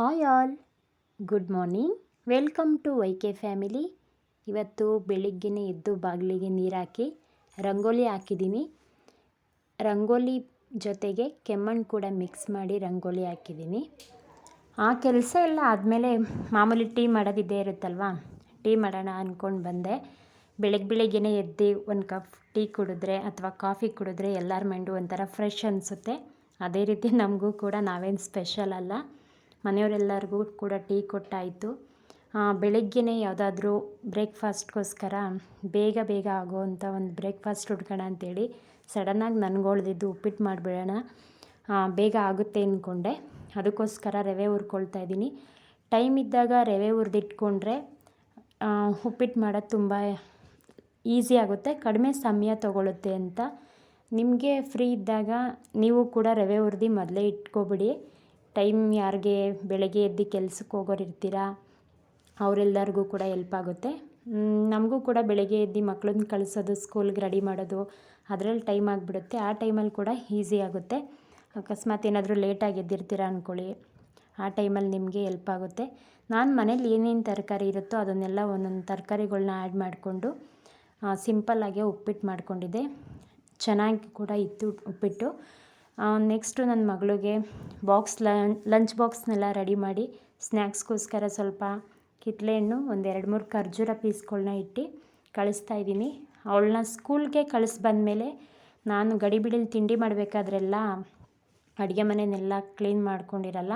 Hi all. Good morning. Welcome to Y K family. ಇವತ್ತು ಬೆಳಿಗ್ಗೆನೇ ಎದ್ದು ಬಾಗಿಲಿಗೆ ನೀರು ಹಾಕಿ ರಂಗೋಲಿ ಹಾಕಿದ್ದೀನಿ. ರಂಗೋಲಿ ಜೊತೆಗೆ ಕೆಮ್ಮಣ್ಣು ಕೂಡ ಮಿಕ್ಸ್ ಮಾಡಿ ರಂಗೋಲಿ ಹಾಕಿದ್ದೀನಿ. ಆ ಕೆಲಸ ಎಲ್ಲ ಆದಮೇಲೆ ಮಾಮೂಲಿ ಟೀ ಮಾಡೋದಿದ್ದೇ ಇರುತ್ತಲ್ವ? ಟೀ ಮಾಡೋಣ ಅಂದ್ಕೊಂಡು ಬಂದೆ. ಬೆಳಗ್ಗೆ ಬೆಳಿಗ್ಗೆನೇ ಎದ್ದು ಒಂದು ಕಪ್ ಟೀ ಕುಡಿದ್ರೆ ಅಥವಾ ಕಾಫಿ ಕುಡಿದ್ರೆ ಎಲ್ಲರ ಮೈಂಡು ಒಂಥರ ಫ್ರೆಶ್ ಅನಿಸುತ್ತೆ. ಅದೇ ರೀತಿ ನಮಗೂ ಕೂಡ ನಾವೇನು ಸ್ಪೆಷಲ್ ಅಲ್ಲ. ಮನೆಯವರೆಲ್ಲರಿಗೂ ಕೂಡ ಟೀ ಕೊಟ್ಟಾಯಿತು. ಬೆಳಗ್ಗೆನೇ ಯಾವುದಾದ್ರೂ ಬ್ರೇಕ್ಫಾಸ್ಟ್ಗೋಸ್ಕರ ಬೇಗ ಬೇಗ ಆಗೋವಂಥ ಒಂದು ಬ್ರೇಕ್ಫಾಸ್ಟ್ ಹುಡ್ಕೋಣ ಅಂತೇಳಿ ಸಡನ್ನಾಗಿ ನನಗೊಳ್ದಿದ್ದು ಉಪ್ಪಿಟ್ಟು ಮಾಡಿಬಿಡೋಣ. ಬೇಗ ಆಗುತ್ತೆ ಅಂದ್ಕೊಂಡೆ ಅದಕ್ಕೋಸ್ಕರ ರವೆ ಹುರ್ಕೊಳ್ತಾ ಇದ್ದೀನಿ. ಟೈಮ್ ಇದ್ದಾಗ ರವೆ ಹುರಿದಿಟ್ಕೊಂಡ್ರೆ ಉಪ್ಪಿಟ್ಟು ಮಾಡೋದು ತುಂಬ ಈಸಿ ಆಗುತ್ತೆ, ಕಡಿಮೆ ಸಮಯ ತೊಗೊಳುತ್ತೆ ಅಂತ. ನಿಮಗೆ ಫ್ರೀ ಇದ್ದಾಗ ನೀವು ಕೂಡ ರವೆ ಹುರಿದು ಮೊದಲೇ ಇಟ್ಕೊಬಿಡಿ. ಟೈಮ್ ಯಾರಿಗೆ ಬೆಳಗ್ಗೆ ಎದ್ದು ಕೆಲ್ಸಕ್ಕೆ ಹೋಗೋರು ಇರ್ತೀರಾ, ಅವರೆಲ್ಲರಿಗೂ ಕೂಡ ಎಲ್ಪ್ ಆಗುತ್ತೆ. ನಮಗೂ ಕೂಡ ಬೆಳಗ್ಗೆ ಎದ್ದು ಮಕ್ಳನ್ನ ಕಳಿಸೋದು ಸ್ಕೂಲ್ಗೆ ರೆಡಿ ಮಾಡೋದು, ಅದರಲ್ಲಿ ಟೈಮ್ ಆಗಿಬಿಡುತ್ತೆ. ಆ ಟೈಮಲ್ಲಿ ಕೂಡ ಈಸಿ ಆಗುತ್ತೆ. ಅಕಸ್ಮಾತ್ ಏನಾದರೂ ಲೇಟಾಗಿ ಎದ್ದಿರ್ತೀರ ಅಂದ್ಕೊಳ್ಳಿ ಆ ಟೈಮಲ್ಲಿ ನಿಮಗೆ ಎಲ್ಪ್ ಆಗುತ್ತೆ. ನಾನು ಮನೇಲಿ ಏನೇನು ತರಕಾರಿ ಇರುತ್ತೋ ಅದನ್ನೆಲ್ಲ ಒಂದೊಂದು ತರಕಾರಿಗಳ್ನ ಆ್ಯಡ್ ಮಾಡಿಕೊಂಡು ಸಿಂಪಲ್ಲಾಗೆ ಉಪ್ಪಿಟ್ಟು ಮಾಡಿಕೊಂಡಿದ್ದೆ. ಚೆನ್ನಾಗಿ ಕೂಡ ಇತ್ತು ಉಪ್ಪಿಟ್ಟು. ನೆಕ್ಸ್ಟು ನನ್ನ ಮಗಳಿಗೆ ಬಾಕ್ಸ್ ಲಂಚ್ ಬಾಕ್ಸ್ನೆಲ್ಲ ರೆಡಿ ಮಾಡಿ ಸ್ನ್ಯಾಕ್ಸ್ಗೋಸ್ಕರ ಸ್ವಲ್ಪ ಕಿತ್ತಳೆ ಹಣ್ಣು, ಒಂದು ಎರಡು ಮೂರು ಖರ್ಜೂರ ಪೀಸ್ಗಳನ್ನ ಇಟ್ಟು ಕಳಿಸ್ತಾ ಇದ್ದೀನಿ. ಅವಳನ್ನ ಸ್ಕೂಲ್ಗೆ ಕಳಿಸಿ ಬಂದಮೇಲೆ ನಾನು ಗಡಿಬಿಡಿಲಿ ತಿಂಡಿ ಮಾಡಬೇಕಾದ್ರೆಲ್ಲ ಅಡುಗೆ ಮನೆಯನ್ನೆಲ್ಲ ಕ್ಲೀನ್ ಮಾಡ್ಕೊಂಡಿರಲ್ಲ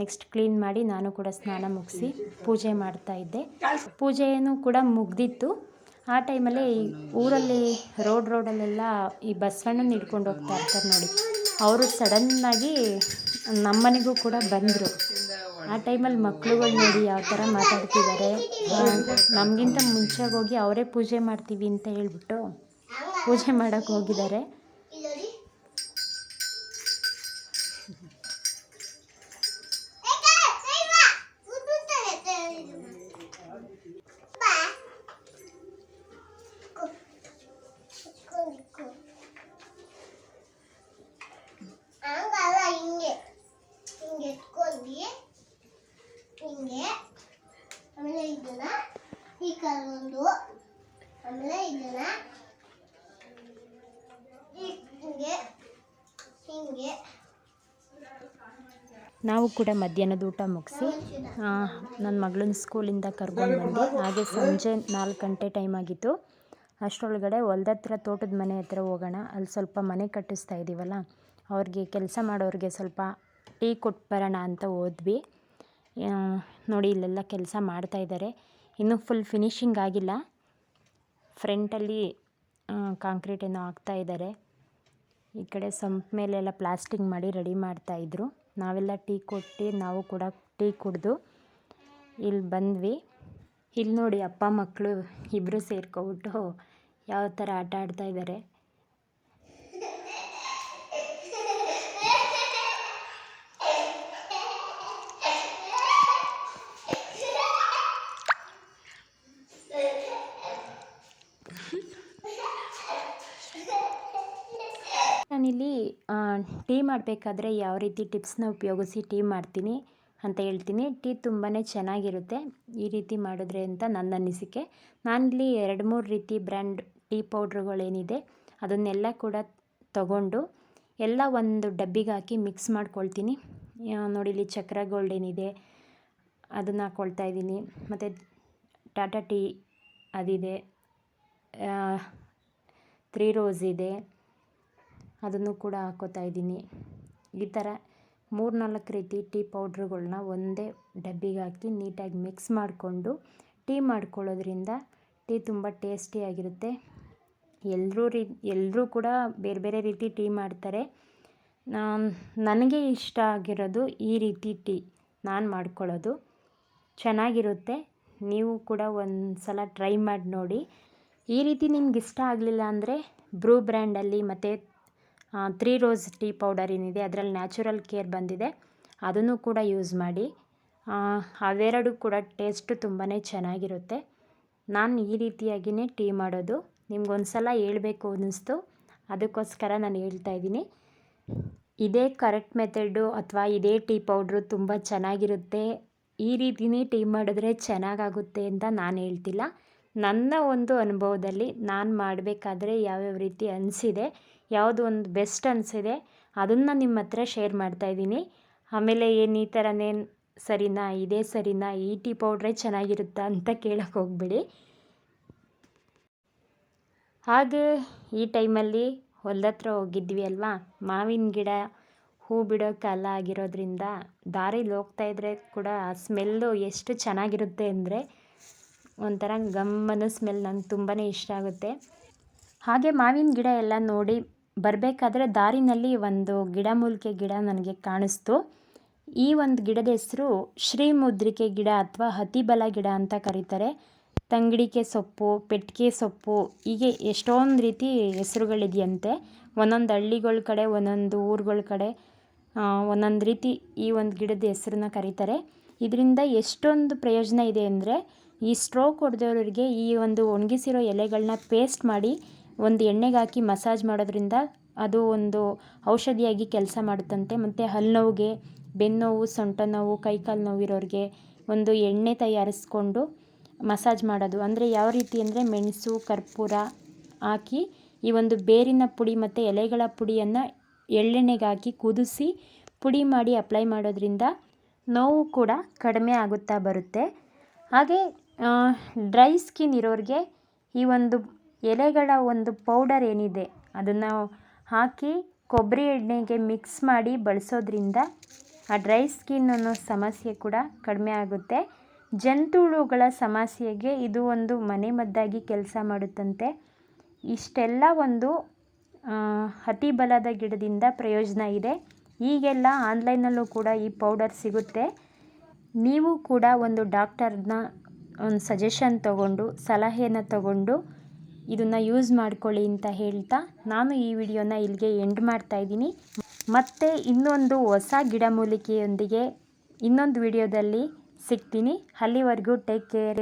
ನೆಕ್ಸ್ಟ್ ಕ್ಲೀನ್ ಮಾಡಿ ನಾನು ಕೂಡ ಸ್ನಾನ ಮುಗಿಸಿ ಪೂಜೆ ಮಾಡ್ತಾಯಿದ್ದೆ ಪೂಜೆಯೂ ಕೂಡ ಮುಗ್ದಿತ್ತು. ಆ ಟೈಮಲ್ಲಿ ಊರಲ್ಲಿ ರೋಡ್ ರೋಡಲ್ಲೆಲ್ಲ ಈ ಬಸವಣ್ಣನ ಹಿಡ್ಕೊಂಡು ಹೋಗ್ತಾ ಇರ್ತಾರೆ ನೋಡಿ. ಅವರು ಸಡನ್ನಾಗಿ ನಮ್ಮನೆಗೂ ಕೂಡ ಬಂದರು. ಆ ಟೈಮಲ್ಲಿ ಮಕ್ಳುಗಳು ನೋಡಿ ಯಾವ ಥರ ಮಾತಾಡ್ತಿದ್ದಾರೆ. ನಮಗಿಂತ ಮುಂಚೆ ಹೋಗಿ ಅವರೇ ಪೂಜೆ ಮಾಡ್ತೀವಿ ಅಂತ ಹೇಳ್ಬಿಟ್ಟು ಪೂಜೆ ಮಾಡೋಕ್ಕೆ ಹೋಗಿದ್ದಾರೆ. ಹಿಂಗೆ, ಆಮೇಲೆ ಇದನ್ನ ಈ ಕರ್ಗೊಂಡು ಆಮೇಲೆ ಇದನ್ನ ಹಿಂಗೆ ಹಿಂಗೆ. ನಾವು ಕೂಡ ಮಧ್ಯಾಹ್ನದ ಊಟ ಮುಗಿಸಿ ನನ್ನ ಮಗಳನ್ನ ಸ್ಕೂಲಿಂದ ಕರ್ಕೊಂಡು ಬಂದು. ಹಾಗೆ ಸಂಜೆ ನಾಲ್ಕು ಗಂಟೆ ಟೈಮ್ ಆಗಿತ್ತು. ಅಷ್ಟರೊಳಗಡೆ ಹೊಲ್ದ ಹತ್ರ ತೋಟದ ಮನೆ ಹತ್ರ ಹೋಗೋಣ. ಅಲ್ಲಿ ಸ್ವಲ್ಪ ಮನೆ ಕಟ್ಟಿಸ್ತಾ ಇದ್ದೀವಲ್ಲ ಅವ್ರಿಗೆ ಕೆಲಸ ಮಾಡೋರಿಗೆ ಸ್ವಲ್ಪ ಟೀ ಕೊಟ್ಟು ಬರೋಣ ಅಂತ ಹೋದ್ವಿ. ನೋಡಿ ಇಲ್ಲೆಲ್ಲ ಕೆಲಸ ಮಾಡ್ತಾಯಿದ್ದಾರೆ ಇನ್ನೂ ಫುಲ್ ಫಿನಿಶಿಂಗ್ ಆಗಿಲ್ಲ. ಫ್ರಂಟಲ್ಲಿ ಕಾಂಕ್ರೀಟ್ ಏನೋ ಇದ್ದಾರೆ. ಈ ಕಡೆ ಸಂಪ್ ಮೇಲೆಲ್ಲ ಪ್ಲಾಸ್ಟಿಂಗ್ ಮಾಡಿ ರೆಡಿ ಮಾಡ್ತಾಯಿದ್ರು ನಾವೆಲ್ಲ ಟೀ ಕೊಟ್ಟು, ನಾವು ಕೂಡ ಟೀ ಕುಡಿದು ಇಲ್ಲಿ ಬಂದ್ವಿ. ಇಲ್ಲಿ ನೋಡಿ ಅಪ್ಪ ಮಕ್ಕಳು ಇಬ್ಬರು ಸೇರ್ಕೊಬಿಟ್ಟು ಯಾವ ಥರ ಆಟ ಆಡ್ತಾ ನಾನಿಲ್ಲಿ ಟೀ ಮಾಡಬೇಕಾದ್ರೆ ಯಾವ ರೀತಿ ಟಿಪ್ಸ್ನ ಉಪಯೋಗಿಸಿ ಟೀ ಮಾಡ್ತೀನಿ ಅಂತ ಹೇಳ್ತೀನಿ. ಟೀ ತುಂಬಾ ಚೆನ್ನಾಗಿರುತ್ತೆ. ಈ ರೀತಿ ಮಾಡಿದ್ರೆ ಅಂತ ನನ್ನ ಅನಿಸಿಕೆ. ನಾನಿಲ್ಲಿ ಎರಡು ಮೂರು ರೀತಿ ಬ್ರ್ಯಾಂಡ್ ಟೀ ಪೌಡ್ರುಗಳೇನಿದೆ, ಅದನ್ನೆಲ್ಲ ಕೂಡ ತಗೊಂಡು ಎಲ್ಲ ಒಂದು ಡಬ್ಬಿಗೆ ಹಾಕಿ ಮಿಕ್ಸ್ ಮಾಡ್ಕೊಳ್ತೀನಿ. ನೋಡಿ ಇಲ್ಲಿ ಚಕ್ರ ಗೋಲ್ಡ್ ಏನಿದೆ ಅದನ್ನು ಹಾಕ್ಕೊಳ್ತಾ ಇದ್ದೀನಿ. ಮತ್ತು ಟಾಟಾ ಟೀ ಅದಿದೆ ತ್ರೀ ರೋಸ್ ಇದೆ. ಅದನ್ನು ಕೂಡ ಹಾಕೋತಾ ಇದ್ದೀನಿ. ಈ ಥರ ಮೂರು ನಾಲ್ಕು ರೀತಿ ಟೀ ಪೌಡ್ರ್ಗಳನ್ನ ಒಂದೇ ಡಬ್ಬಿಗೆ ಹಾಕಿ ನೀಟಾಗಿ ಮಿಕ್ಸ್ ಮಾಡಿಕೊಂಡು ಟೀ ಮಾಡ್ಕೊಳ್ಳೋದ್ರಿಂದ ಟೀ ತುಂಬ ಟೇಸ್ಟಿಯಾಗಿರುತ್ತೆ ಎಲ್ಲರೂ ರೀ, ಎಲ್ಲರೂ ಕೂಡ ಬೇರೆ ಬೇರೆ ರೀತಿ ಟೀ ಮಾಡ್ತಾರೆ. ನನಗೆ ಇಷ್ಟ ಆಗಿರೋದು ಈ ರೀತಿ ಟೀ ನಾನು ಮಾಡ್ಕೊಳ್ಳೋದು. ಚೆನ್ನಾಗಿರುತ್ತೆ. ನೀವು ಕೂಡ ಒಂದು ಸಲ ಟ್ರೈ ಮಾಡಿ ನೋಡಿ. ಈ ರೀತಿ ನಿಮ್ಗೆ ಇಷ್ಟ ಆಗಲಿಲ್ಲ ಅಂದರೆ ಬ್ರೂ ಬ್ರ್ಯಾಂಡಲ್ಲಿ ಮತ್ತು ತ್ರೀ ರೋಸ್ ಟೀ ಪೌಡರ್ ಏನಿದೆ, ಅದರಲ್ಲಿ ನ್ಯಾಚುರಲ್ ಕೇರ್ ಬಂದಿದೆ. ಅದನ್ನು ಕೂಡ ಯೂಸ್ ಮಾಡಿ. ಅವೆರಡು ಕೂಡ ಟೇಸ್ಟು ತುಂಬಾ ಚೆನ್ನಾಗಿರುತ್ತೆ. ನಾನು ಈ ರೀತಿಯಾಗಿಯೇ ಟೀ ಮಾಡೋದು. ನಿಮ್ಗೊಂದು ಸಲ ಹೇಳ್ಬೇಕು ಅನ್ನಿಸ್ತು. ಅದಕ್ಕೋಸ್ಕರ ನಾನು ಹೇಳ್ತಾ ಇದ್ದೀನಿ. ಇದೇ ಕರೆಕ್ಟ್ ಮೆಥಡು ಅಥವಾ ಇದೇ ಟೀ ಪೌಡ್ರು ತುಂಬ ಚೆನ್ನಾಗಿರುತ್ತೆ. ಈ ರೀತಿನೇ ಟೀ ಮಾಡಿದ್ರೆ ಚೆನ್ನಾಗಾಗುತ್ತೆ ಅಂತ ನಾನು ಹೇಳ್ತಿಲ್ಲ. ನನ್ನ ಒಂದು ಅನುಭವದಲ್ಲಿ ನಾನು ಮಾಡಬೇಕಾದ್ರೆ ಯಾವ್ಯಾವ ರೀತಿ ಅನಿಸಿದೆ ಯಾವುದು ಒಂದು ಬೆಸ್ಟ್ ಅನಿಸಿದೆ, ಅದನ್ನು ನಿಮ್ಮ ಹತ್ರ ಶೇರ್ ಮಾಡ್ತಾಯಿದ್ದೀನಿ ಆಮೇಲೆ ಏನು ಈ ಥರನೇ ಸರಿನಾ, ಇದೇ ಸರಿನಾ, ಈ ಟೀ ಪೌಡ್ರೇ ಚೆನ್ನಾಗಿರುತ್ತಾ ಅಂತ ಕೇಳೋಕ್ಕೆ ಹೋಗ್ಬಿಡಿ. ಹಾಗೆ ಈ ಟೈಮಲ್ಲಿ ಹೊಲದ ಹತ್ರ ಹೋಗಿದ್ವಿ ಅಲ್ವಾ? ಮಾವಿನ ಗಿಡ, ಹೂ ಬಿಡೋ ಕಾಲ ಆಗಿರೋದ್ರಿಂದ ದಾರಿಲಿ ಹೋಗ್ತಾ ಇದ್ರೆ ಕೂಡ ಆ ಸ್ಮೆಲ್ಲು ಎಷ್ಟು ಚೆನ್ನಾಗಿರುತ್ತೆ ಅಂದರೆ ಒಂಥರ ಗಮ್ಮನ ಸ್ಮೆಲ್ ನಂಗೆ ತುಂಬಾ ಇಷ್ಟ ಆಗುತ್ತೆ. ಹಾಗೆ ಮಾವಿನ ಗಿಡ ಎಲ್ಲ ನೋಡಿ ಬರಬೇಕಾದ್ರೆ ದಾರಿನಲ್ಲಿ ಒಂದು ಗಿಡಮೂಲಿಕೆ ಗಿಡ ನನಗೆ ಕಾಣಿಸ್ತು. ಈ ಒಂದು ಗಿಡದ ಹೆಸರು ಶ್ರೀಮುದ್ರಿಕೆ ಗಿಡ ಅಥವಾ ಹತಿಬಲ ಗಿಡ ಅಂತ ಕರೀತಾರೆ. ತಂಗಡಿಕೆ ಸೊಪ್ಪು ಪೆಟ್ಟಿಗೆ ಸೊಪ್ಪು, ಹೀಗೆ ಎಷ್ಟೊಂದು ರೀತಿ ಹೆಸರುಗಳಿದೆಯಂತೆ. ಒಂದೊಂದು ಹಳ್ಳಿಗಳ ಕಡೆ, ಒಂದೊಂದು ಊರುಗಳ ಕಡೆ ಒಂದೊಂದು ರೀತಿ ಈ ಒಂದು ಗಿಡದ ಹೆಸರನ್ನ ಕರೀತಾರೆ. ಇದರಿಂದ ಎಷ್ಟೊಂದು ಪ್ರಯೋಜನ ಇದೆ ಅಂದರೆ ಈ ಸ್ಟ್ರೋಕ್ ಹೊಡೆದವ್ರಿಗೆ ಈ ಒಂದು ಒಣಗಿಸಿರೋ ಎಲೆಗಳನ್ನ ಪೇಸ್ಟ್ ಮಾಡಿ ಒಂದು ಎಣ್ಣೆಗೆ ಹಾಕಿ ಮಸಾಜ್ ಮಾಡೋದ್ರಿಂದ ಅದು ಒಂದು ಔಷಧಿಯಾಗಿ ಕೆಲಸ ಮಾಡುತ್ತಂತೆ. ಮತ್ತು ಹಲ್ಲು ನೋವಿಗೆ ಬೆನ್ನೋವು ಸೊಂಟ ನೋವು ಕೈಕಾಲು ನೋವಿರೋರಿಗೆ ಒಂದು ಎಣ್ಣೆ ತಯಾರಿಸ್ಕೊಂಡು ಮಸಾಜ್ ಮಾಡೋದು. ಅಂದರೆ ಯಾವ ರೀತಿ ಅಂದರೆ ಮೆಣಸು, ಕರ್ಪೂರ ಹಾಕಿ ಈ ಒಂದು ಬೇರಿನ ಪುಡಿ ಮತ್ತು ಎಲೆಗಳ ಪುಡಿಯನ್ನು ಎಳ್ಳೆಣ್ಣೆಗೆ ಹಾಕಿ ಕುದಿಸಿ ಪುಡಿ ಮಾಡಿ ಅಪ್ಲೈ ಮಾಡೋದ್ರಿಂದ ನೋವು ಕೂಡ ಕಡಿಮೆ ಆಗುತ್ತಾ ಬರುತ್ತೆ. ಹಾಗೆ ಡ್ರೈ ಸ್ಕಿನ್ ಇರೋರಿಗೆ ಈ ಒಂದು ಎಲೆಗಳ ಒಂದು ಪೌಡರ್ ಏನಿದೆ, ಅದನ್ನು ಹಾಕಿ ಕೊಬ್ಬರಿ ಎಣ್ಣೆಗೆ ಮಿಕ್ಸ್ ಮಾಡಿ ಬಳಸೋದ್ರಿಂದ ಆ ಡ್ರೈ ಸ್ಕಿನ್ ಅನ್ನೋ ಸಮಸ್ಯೆ ಕೂಡ ಕಡಿಮೆ ಆಗುತ್ತೆ. ಜಂತುಹುಳುಗಳ ಸಮಸ್ಯೆಗೆ ಇದು ಒಂದು ಮನೆಮದ್ದಾಗಿ ಕೆಲಸ ಮಾಡುತ್ತಂತೆ. ಇಷ್ಟೆಲ್ಲ ಒಂದು ಅತಿ ಬಲದ ಗಿಡದಿಂದ ಪ್ರಯೋಜನ ಇದೆ. ಈಗೆಲ್ಲ ಆನ್ಲೈನಲ್ಲೂ ಕೂಡ ಈ ಪೌಡರ್ ಸಿಗುತ್ತೆ. ನೀವು ಕೂಡ ಒಂದು ಡಾಕ್ಟರ್ನ ಒಂದು ಸಜೆಷನ್ ತಗೊಂಡು, ಸಲಹೆಯನ್ನು ತಗೊಂಡು ಇದನ್ನು ಯೂಸ್ ಮಾಡ್ಕೊಳ್ಳಿ ಅಂತ ಹೇಳ್ತಾ ನಾನು ಈ ವಿಡಿಯೋನ ಇಲ್ಲಿಗೆ ಎಂಡ್ ಮಾಡ್ತಾ ಇದ್ದೀನಿ. ಮತ್ತೆ ಇನ್ನೊಂದು ಹೊಸ ಗಿಡಮೂಲಿಕೆಯೊಂದಿಗೆ ಇನ್ನೊಂದು ವಿಡಿಯೋದಲ್ಲಿ ಸಿಗ್ತೀನಿ. ಅಲ್ಲಿವರೆಗೂ ಟೇಕ್ ಕೇರ್